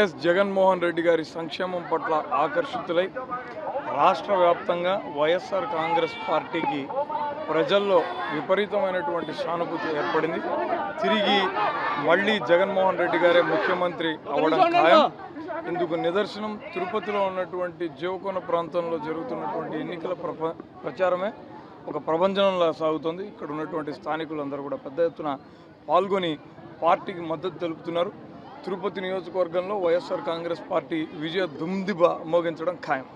YS Jaganmohan Reddy గారి సంక్షేమం పట్ల ఆకర్షితులై రాష్ట్ర వ్యాప్తంగా వైఎస్ఆర్ కాంగ్రెస్ పార్టీకి ప్రజల్లో విపరీతమైనటువంటి సానుభూతి ఏర్పడింది. తిరిగి మళ్ళీ జగన్మోహన్ రెడ్డి గారే ముఖ్యమంత్రి అవ్వడం ఖాయం. ఇందుకు నిదర్శనం తిరుపతిలో ఉన్నటువంటి జీవకోన ప్రాంతంలో జరుగుతున్నటువంటి ఎన్నికల ప్రప ప్రచారమే ఒక ప్రభంజనంలా సాగుతుంది. ఇక్కడ ఉన్నటువంటి స్థానికులందరూ కూడా పెద్ద ఎత్తున పాల్గొని పార్టీకి మద్దతు తెలుపుతున్నారు. తిరుపతి నియోజకవర్గంలో Y S R Congress party విజయ దుమ్దిబ మోగించడం ఖాయం.